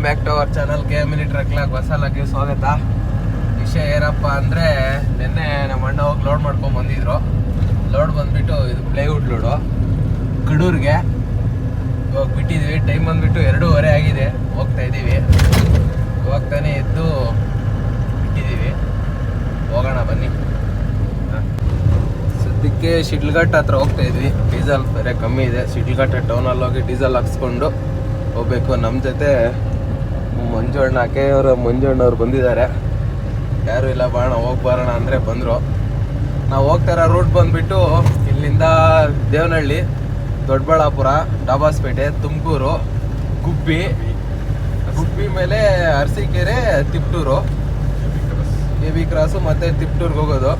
Welcome back to our channel K mini truck log ಹೊಸಲಾಗಿ ಸ್ವಾಗತ. ವಿಷಯ ಏನಪ್ಪ ಅಂದರೆ, ನಿನ್ನೆ ನಮ್ಮ ಅಣ್ಣ ಹೋಗಿ ಲೋಡ್ ಮಾಡ್ಕೊಂಡು ಬಂದಿದ್ರು. ಲೋಡ್ ಬಂದ್ಬಿಟ್ಟು ಇದು ಪ್ಲೇವುಡ್ ಲೋಡು ಕಡೂರಿಗೆ ಇವಾಗ ಬಿಟ್ಟಿದ್ವಿ ಟೈಮ್ ಬಂದ್ಬಿಟ್ಟು ಎರಡೂವರೆ ಆಗಿದೆ. ಹೋಗ್ತಾ ಇದ್ದೀವಿ ಇವಾಗ ತಾನೇ ಎದ್ದು ಬಿಟ್ಟಿದ್ದೀವಿ ಹೋಗೋಣ, ಬನ್ನಿ. ಸದ್ಯಕ್ಕೆ ಶಿಡ್ಲಘಟ್ಟ ಹತ್ರ ಹೋಗ್ತಾ ಇದ್ವಿ. ಡೀಸೆಲ್ ಬೇರೆ ಕಮ್ಮಿ ಇದೆ. ಶಿಡ್ಲಘಟ್ಟ ಟೌನಲ್ಲಿ ಹೋಗಿ ಡೀಸೆಲ್ ಹಾಕ್ಸ್ಕೊಂಡು ಹೋಗ್ಬೇಕು. ನಮ್ಮ ಜೊತೆ ಮಂಜಣ್ಣ ಮಂಜುಣ್ಣ ಮಂಜಣ್ಣವ್ರು ಬಂದಿದ್ದಾರೆ. ಯಾರು ಇಲ್ಲ ಬಾಣ ಹೋಗಿ ಬರೋಣ ಅಂದರೆ ಬಂದರು. ನಾವು ಹೋಗ್ತಾ ಇರೋ ರೂಟ್ ಬಂದ್ಬಿಟ್ಟು ಇಲ್ಲಿಂದ ದೇವನಹಳ್ಳಿ, ದೊಡ್ಡಬಳ್ಳಾಪುರ, ಡಾಬಾಸ್ಪೇಟೆ, ತುಮಕೂರು, ಗುಬ್ಬಿ ಗುಬ್ಬಿ ಮೇಲೆ Arasikere, Tiptur A V cross ಮತ್ತು ತಿಪ್ಟೂರ್ಗೆ ಹೋಗೋದು.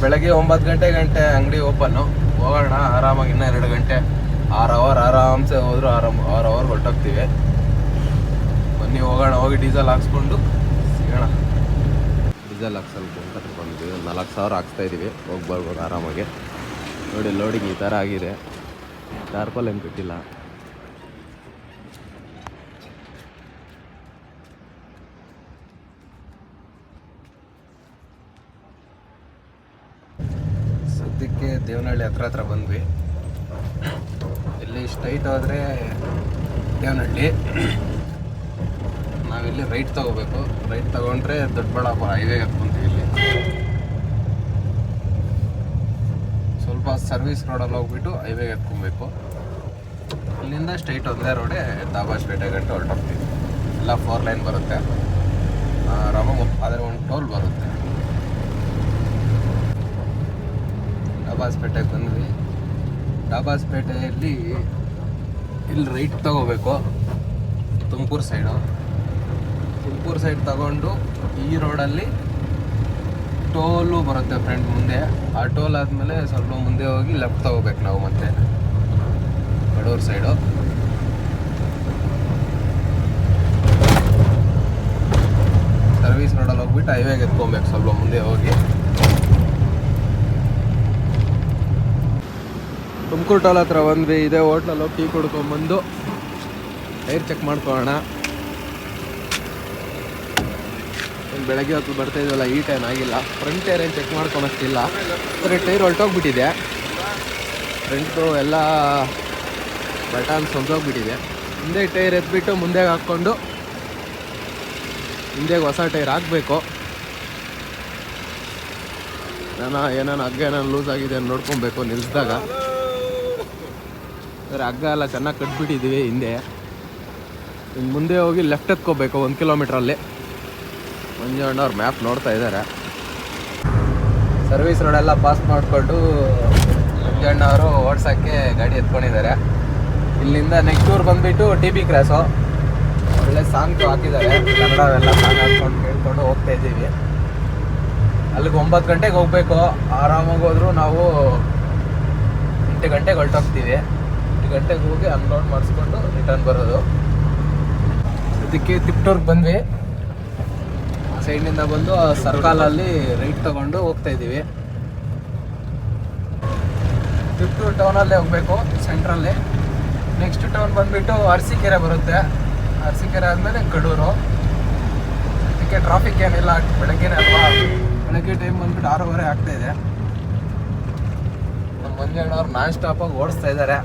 ಬೆಳಗ್ಗೆ ಒಂಬತ್ತು ಗಂಟೆ ಗಂಟೆ ಅಂಗಡಿ ಓಪನ್ನು. ಹೋಗೋಣ, ಆರಾಮಾಗಿ ಇನ್ನೂ ಎರಡು ಗಂಟೆ. ಆರು ಅವರ್ ಆರಾಮ್ಸೆ ಹೋದ್ರು ಆರಾಮ್, ಆರು ಅವರ್ ಹೊರಟೋಗ್ತೀವಿ. ಬನ್ನಿ ಹೋಗೋಣ ಹೋಗಿ ಡೀಸೆಲ್ ಹಾಕ್ಸ್ಕೊಂಡು ಸಿಗೋಣ. ಡೀಸೆಲ್ ಹಾಕ್ಸಲ್ ಅಂತ ಬಂದ್ವಿ ಒಂದು ನಾಲ್ಕು ಸಾವಿರ ಹಾಕ್ಸ್ತಾ ಇದ್ದೀವಿ ಹೋಗಿ ಬರ್ಬೋದು ಆರಾಮಾಗಿ. ನೋಡಿ ಲೋಡಿಂಗ್ ಈ ಥರ ಆಗಿದೆ. ಟಾರ್ಪಲ್ ಏನು ಬಿಟ್ಟಿಲ್ಲ ಸದ್ಯಕ್ಕೆ ದೇವನಹಳ್ಳಿ ಹತ್ರ ಹತ್ರ ಬಂದ್ವಿ. ಇಲ್ಲಿ ಸ್ಟ್ರೈಟ್ ಹೋದರೆ ದೇವನಹಳ್ಳಿ. ನಾವಿಲ್ಲಿ ರೈಟ್ ತಗೋಬೇಕು. ರೈಟ್ ತಗೊಂಡ್ರೆ ದೊಡ್ಡಬಳ್ಳಾಪುರ ಹೈವೇಗೆ ಹತ್ಕೊಂತೀವಿ ಇಲ್ಲಿ. ಸ್ವಲ್ಪ ಸರ್ವಿಸ್ ರೋಡಲ್ಲಿ ಹೋಗ್ಬಿಟ್ಟು ಹೈವೇಗೆ ಹತ್ಕೊಬೇಕು. ಅಲ್ಲಿಂದ ಸ್ಟ್ರೈಟ್ ಒಂದೇ ರೋಡೇ ದಾಬಾಸ್ಪೇಟೆ ಗಂಟೆ ಹೊರಟೋಗ್ತೀವಿ. ಎಲ್ಲ ಫೋರ್ ಲೈನ್ ಬರುತ್ತೆ. ರಾಮ ಆದರೆ ಒಂದು ಟೋಲ್ ಬರುತ್ತೆ. ಡಾಬಾಸ್ಪೇಟೆಗೆ ಬಂದ್ವಿ. ಡಾಬಾಸ್ಪೇಟೆಯಲ್ಲಿ ಇಲ್ಲಿ ರೈಟ್ ತಗೋಬೇಕು. ತುಮಕೂರು ಸೈಡು. ತುಮಕೂರು ಸೈಡ್ ತಗೊಂಡು ಈ ರೋಡಲ್ಲಿ ಟೋಲು ಬರುತ್ತೆ ಫ್ರೆಂಡ್ ಮುಂದೆ. ಆ ಟೋಲ್ ಆದಮೇಲೆ ಸ್ವಲ್ಪ ಮುಂದೆ ಹೋಗಿ ಲೆಫ್ಟ್ ತಗೋಬೇಕು ನಾವು ಮತ್ತೆ. ಕಡೂರು ಸೈಡು ಸರ್ವಿಸ್ ರೋಡಲ್ಲಿ ಹೋಗ್ಬಿಟ್ಟು ಹೈವೇಗೆ ಎತ್ಕೊಬೇಕು ಸ್ವಲ್ಪ ಮುಂದೆ ಹೋಗಿ. ತುಮಕೂರು ಟೋಲ್ ಹತ್ರ ಬಂದ್ವಿ. ಇದೇ ಹೋಟ್ಲಲ್ಲಿ ಹೋಗಿ ಟೀ ಕುಡ್ಕೊಂಬಂದು ಟೈರ್ ಚೆಕ್ ಮಾಡ್ಕೊಳ್ಳೋಣ ಇನ್ನು ಬೆಳಗ್ಗೆ ಹೊತ್ತು ಬರ್ತಾ ಇದೆಯಲ್ಲ, ಈ ಟೈಮ್ ಆಗಿಲ್ಲ. ಫ್ರಂಟ್ ಟೈರ್ ಏನು ಚೆಕ್ ಮಾಡ್ಕೊಳಕ್ಕಿಲ್ಲ. ಬರೀ ಟೈರ್ ಹೊಲ್ಟೋಗ್ಬಿಟ್ಟಿದೆ ಫ್ರಂಟು ಎಲ್ಲ ಬಟನ್ಸ್ ಹೊಂದೋಗ್ಬಿಟ್ಟಿದೆ ಹಿಂದೆ ಟೈರ್ ಎತ್ಬಿಟ್ಟು ಮುಂದೆ ಹಾಕ್ಕೊಂಡು ಹಿಂದೆಗೆ ಹೊಸ ಟೈರ್ ಹಾಕಬೇಕು. ನಾನು ಏನಾನ ಹಗ್ಗ ಏನಾನು ಲೂಸ್ ಆಗಿದೆ ಅಂತ ನೋಡ್ಕೊಬೇಕು, ನಿಲ್ಸಿದಾಗ. ಸರಿ, ಹಗ್ಗ ಎಲ್ಲ ಚೆನ್ನಾಗಿ ಕಟ್ಬಿಟ್ಟಿದ್ದೀವಿ ಹಿಂದೆ. ಇನ್ನು ಮುಂದೆ ಹೋಗಿ ಲೆಫ್ಟ್ ಎತ್ಕೋಬೇಕು, ಒಂದು ಕಿಲೋಮೀಟ್ರಲ್ಲಿ ಮಂಜಣ್ಣ ಅವ್ರ ಮ್ಯಾಪ್ ನೋಡ್ತಾ ಇದ್ದಾರೆ ಸರ್ವಿಸ್ ರೋಡೆಲ್ಲ ಪಾಸ್ ಮಾಡಿಕೊಂಡು ಮಂಜಣ್ಣ ಅವರು ಓಡ್ಸೋಕ್ಕೆ ಗಾಡಿ ಎತ್ಕೊಂಡಿದ್ದಾರೆ. ಇಲ್ಲಿಂದ ನೆಕ್ಸ್ಟ್ ಊರು ಬಂದ್ಬಿಟ್ಟು ಟಿ ಬಿ ಕ್ರಾಸು ಒಳ್ಳೆ ಸಾಂಗ್ ಹಾಕಿದ್ದಾರೆ. ಕನ್ನಡವೆಲ್ಲ ಸಾಂಗ್ ಹಾಕ್ಕೊಂಡು ಕೇಳ್ಕೊಂಡು ಹೋಗ್ತಾ ಇದ್ದೀವಿ. ಅಲ್ಲಿಗೆ ಒಂಬತ್ತು ಗಂಟೆಗೆ ಹೋಗಬೇಕು. ಆರಾಮಾಗಿ ಹೋದರೂ ನಾವು ಎಂಟು ಗಂಟೆಗೆ ಹೊರಟೋಗ್ತೀವಿ. ಎಂಟು ಗಂಟೆಗೆ ಹೋಗಿ ಅನ್ಲೋಡ್ ಮಾಡಿಸ್ಕೊಂಡು ರಿಟರ್ನ್ ಬರೋದು. ಅದಕ್ಕೆ ತಿಪ್ಟೂರ್ಗೆ ಬಂದ್ವಿ. ಸೈಡ್ನಿಂದ ಬಂದು ಸರ್ಕಲಲ್ಲಿ ರೈಟ್ ತಗೊಂಡು ಹೋಗ್ತಾ ಇದ್ದೀವಿ. ಫಿಫ್ತ್ ಟೌನಲ್ಲೇ ಹೋಗ್ಬೇಕು ಸೆಂಟ್ರಲ್ಲಿ ನೆಕ್ಸ್ಟ್ ಟೌನ್ ಬಂದ್ಬಿಟ್ಟು ಅರಸೀಕೆರೆ ಬರುತ್ತೆ. ಅರಸೀಕೆರೆ ಆದಮೇಲೆ ಕಡೂರು. ಅದಕ್ಕೆ ಟ್ರಾಫಿಕ್ ಏನಿಲ್ಲ, ಬೆಳಗ್ಗೆನೇ ಅಲ್ವಾ? ಬೆಳಗ್ಗೆ ಟೈಮ್ ಬಂದ್ಬಿಟ್ಟು ಆರೂವರೆ ಆಗ್ತಾ ಇದೆ. ನಮ್ಮ ಮಂಜಣ್ಣವ್ರು ನಾನ್ ಸ್ಟಾಪಾಗಿ ಓಡಿಸ್ತಾ ಇದ್ದಾರೆ.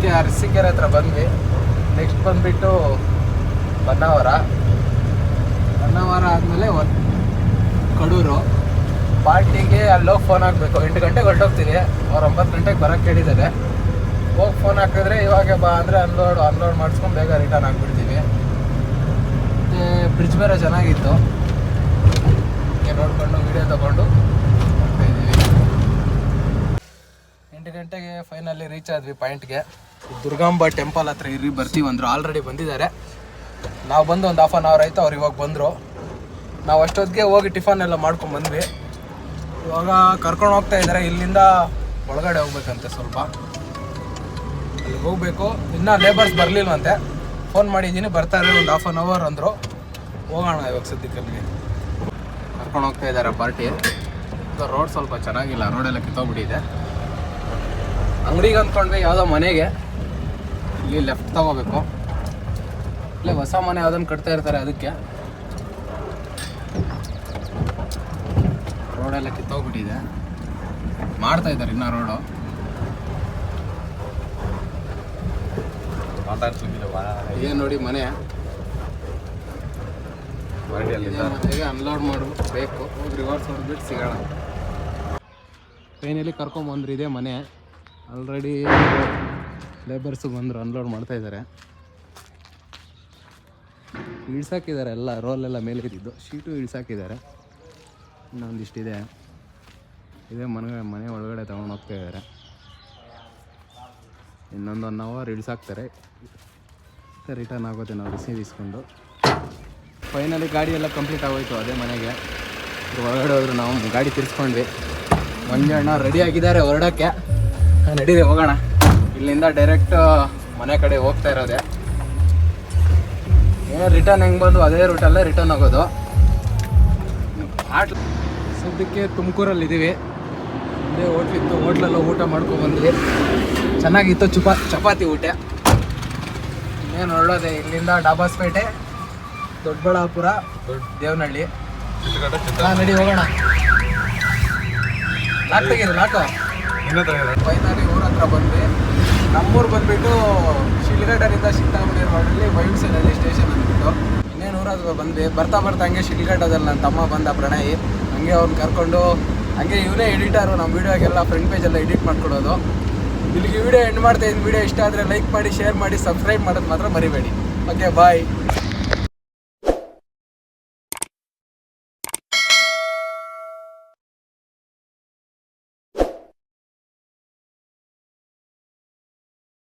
ಸದ್ಯಕ್ಕೆ ಅರಸೀಕೆರೆ ಹತ್ರ ಬಂದ್ವಿ. ನೆಕ್ಸ್ಟ್ ಬಂದ್ಬಿಟ್ಟು ಬನ್ನವರ. ಬನ್ನವರ ಆದಮೇಲೆ ಕಡೂರು. ಪಾರ್ಟಿಗೆ ಅಲ್ಲೋಗಿ ಫೋನ್ ಹಾಕಬೇಕು. ಎಂಟು ಗಂಟೆಗೆ ಹೊರಟೋಗ್ತೀವಿ ಅವ್ರು ಒಂಬತ್ತು ಗಂಟೆಗೆ ಬರೋಕ್ಕೆ ಕೇಳಿದ್ದಾರೆ ಹೋಗಿ ಫೋನ್ ಹಾಕಿದ್ರೆ ಇವಾಗ ಬಾ ಅಂದರೆ ಅನ್ಲೋಡ್ ಅನ್ಲೋಡ್ ಮಾಡಿಸ್ಕೊಂಡು ಬೇಗ ರಿಟರ್ನ್ ಆಗಿಬಿಡ್ತೀವಿ. ಮತ್ತು ಬ್ರಿಡ್ಜ್ ಬೇರೆ ಚೆನ್ನಾಗಿತ್ತು. ನೋಡಿಕೊಂಡು ವಿಡಿಯೋ ತೊಗೊಂಡು ಎಂಟು ಗಂಟೆಗೆ ಫೈನಲಿ ರೀಚ್ ಆದ್ವಿ ಪಾಯಿಂಟ್ಗೆ ದುರ್ಗಾಂಬ ಟೆಂಪಲ್ ಹತ್ರ ಇರ್ರಿ, ಬರ್ತೀವಿ ಅಂದರು. ಆಲ್ರೆಡಿ ಬಂದಿದ್ದಾರೆ. ನಾವು ಬಂದು ಒಂದು ಹಾಫ್ ಆನ್ ಅವರ್ ಆಯಿತು, ಅವ್ರು ಇವಾಗ ಬಂದರು. ನಾವು ಅಷ್ಟೊತ್ತಿಗೆ ಹೋಗಿ ಟಿಫನ್ ಎಲ್ಲ ಮಾಡ್ಕೊಂಡು ಬಂದ್ವಿ. ಇವಾಗ ಕರ್ಕೊಂಡು ಹೋಗ್ತಾ ಇದ್ದಾರೆ ಇಲ್ಲಿಂದ ಒಳಗಡೆ ಹೋಗ್ಬೇಕಂತೆ ಸ್ವಲ್ಪ. ಅಲ್ಲಿ ಹೋಗ್ಬೇಕು. ಇನ್ನೂ ಲೇಬರ್ಸ್ ಬರಲಿಲ್ಲವಂತೆ ಫೋನ್ ಮಾಡಿದ್ದೀನಿ, ಬರ್ತಾರೆ. ಒಂದು ಹಾಫ್ ಆನ್ ಅವರ್ ಅಂದರು. ಹೋಗೋಣ ಇವಾಗ ಸದ್ಯಕ್ಕೆ ಅಲ್ಲಿಗೆ ಕರ್ಕೊಂಡು ಹೋಗ್ತಾ ಇದ್ದಾರೆ ಪಾರ್ಟಿ ರೋಡ್ ಸ್ವಲ್ಪ ಚೆನ್ನಾಗಿಲ್ಲ. ರೋಡೆಲ್ಲ ಕಿತ್ತೋಗ್ಬಿಟ್ಟಿದೆ. ಅಂಗಡಿಗೆ ಅಂದ್ಕೊಂಡ್ವಿ ಯಾವುದೋ ಮನೆಗೆ. ಇಲ್ಲಿ ಲೆಫ್ಟ್ ತಗೋಬೇಕು. ಇಲ್ಲೇ ಹೊಸ ಮನೆ ಯಾವ್ದನ್ನು ಕಟ್ತಾ ಇರ್ತಾರೆ ಅದಕ್ಕೆ. ರೋಡೆಲ್ಲ ಕಿತ್ತೋಗ್ಬಿಟ್ಟಿದೆ. ಮಾಡ್ತಾ ಇದ್ದಾರೆ ಇನ್ನ ರೋಡು ಏನ್ ನೋಡಿ ಮನೆ. ಅನ್ಲೋಡ್ ಮಾಡಬೇಕು. ರಿವರ್ಸ್ ಹೊಡೆದ್ಬಿಟ್ಟು ಸಿಗೋಣ. ಟ್ರೈನಲ್ಲಿ ಕರ್ಕೊಂಬಂದ್ರು ಇದೆ ಮನೆ. ಆಲ್ರೆಡಿ ಲೇಬರ್ಸಿಗೆ ಬಂದರು ಅನ್ಲೋಡ್ ಮಾಡ್ತಾ ಇದ್ದಾರೆ ಇಳ್ಸಾಕಿದ್ದಾರೆ ಎಲ್ಲ ರೋಲೆಲ್ಲ ಮೇಲೆ ಇದ್ದಿದ್ದು ಶೀಟು ಇಳ್ಸಾಕಿದ್ದಾರೆ ಇನ್ನೊಂದಿಷ್ಟಿದೆ. ಇದೇ ಮನೆ ಮನೆ ಒಳಗಡೆ ತಗೊಂಡು ಹೋಗ್ತಾ ಇದ್ದಾರೆ ಇನ್ನೊಂದು ಒನ್ ಅವರ್ ಇಳಿಸಾಕ್ತಾರೆ. ರಿಟರ್ನ್ ಆಗುತ್ತೆ ನಾವು ರಿಸೀವ್ ಇಸ್ಕೊಂಡು. ಫೈನಲಿ ಗಾಡಿ ಎಲ್ಲ ಕಂಪ್ಲೀಟ್ ಆಗೋಯ್ತು ಅದೇ ಮನೆಗೆ. ಹೊರಗಡೆ ಹೋದ್ರು ನಾವು ಗಾಡಿ ತಿರ್ಸ್ಕೊಂಡ್ವಿ. ಮಂಜಣ್ಣ ರೆಡಿ ಆಗಿದ್ದಾರೆ ಹೊರಡೋಕ್ಕೆ. ನಡೀರಿ, ಹೋಗೋಣ. ಇಲ್ಲಿಂದ ಡೈರೆಕ್ಟ್ ಮನೆ ಕಡೆ ಹೋಗ್ತಾ ಇರೋದೆ. ಏನೋ ರಿಟರ್ನ್ ಹೆಂಗೆ ಬಂದು ಅದೇ ರೂಟಲ್ಲೇ ರಿಟರ್ನ್ ಆಗೋದು. ಆಟ್ ಸದ್ಯಕ್ಕೆ ತುಮಕೂರಲ್ಲಿ ಇದ್ದೀವಿ ಅದೇ ಹೋಟ್ಲಿತ್ತು ಹೋಟ್ಲೆಲ್ಲ ಊಟ ಮಾಡ್ಕೊಂಡು ಬಂದ್ವಿ. ಚೆನ್ನಾಗಿತ್ತು ಚುಪಾ ಚಪಾತಿ ಊಟ. ಇನ್ನೇನು ಹೊರಡೋದೆ ಇಲ್ಲಿಂದ ಡಾಬಾಸ್ಪೇಟೆ ದೊಡ್ಡಬಳ್ಳಾಪುರ ದೇವನಹಳ್ಳಿ. ಹಾ, ನಡಿ ಹೋಗೋಣ. ಲಾಕ್ ತೆಗೀರಿ ಲಾಕು ಫೈನಲಿ ಊರ ಹತ್ರ ಬಂದ್ವಿ. ನಮ್ಮೂರು ಬಂದ್ಬಿಟ್ಟು ಶಿಲ್ಘಟ್ಟದಿಂದ ಚಿಂತಾಮಣಿ ರೋಡಲ್ಲಿ ಸೈಡಲ್ಲಿ ಸ್ಟೇಷನ್ ಅಂದ್ಬಿಟ್ಟು ಇನ್ನೇನು ಊರ ಹತ್ರ ಬಂದ್ವಿ. ಬರ್ತಾ ಬರ್ತಾ ಹಂಗೆ ಶಿಲ್ಘಟ್ಟದಲ್ಲಿ ನನ್ನ ತಮ್ಮ ಬಂದ ಪ್ರಣಯ್. ಹಂಗೆ ಅವ್ನು ಕರ್ಕೊಂಡು ಹಂಗೆ ಇವನೇ ಎಡಿಟರು. ನಮ್ಮ ವೀಡಿಯೋಗೆಲ್ಲ ಫ್ರಂಟ್ ಪೇಜೆಲ್ಲ ಎಡಿಟ್ ಮಾಡ್ಕೊಡೋದು. ಇಲ್ಲಿಗೆ ವಿಡಿಯೋ ಎಂಡ್ ಮಾಡ್ತಾ ಇದ್ದೀನಿ. ವಿಡಿಯೋ ಇಷ್ಟ ಆದರೆ ಲೈಕ್ ಮಾಡಿ, ಶೇರ್ ಮಾಡಿ, ಸಬ್ಸ್ಕ್ರೈಬ್ ಮಾಡೋದು ಮಾತ್ರ ಮರಿಬೇಡಿ. Okay bye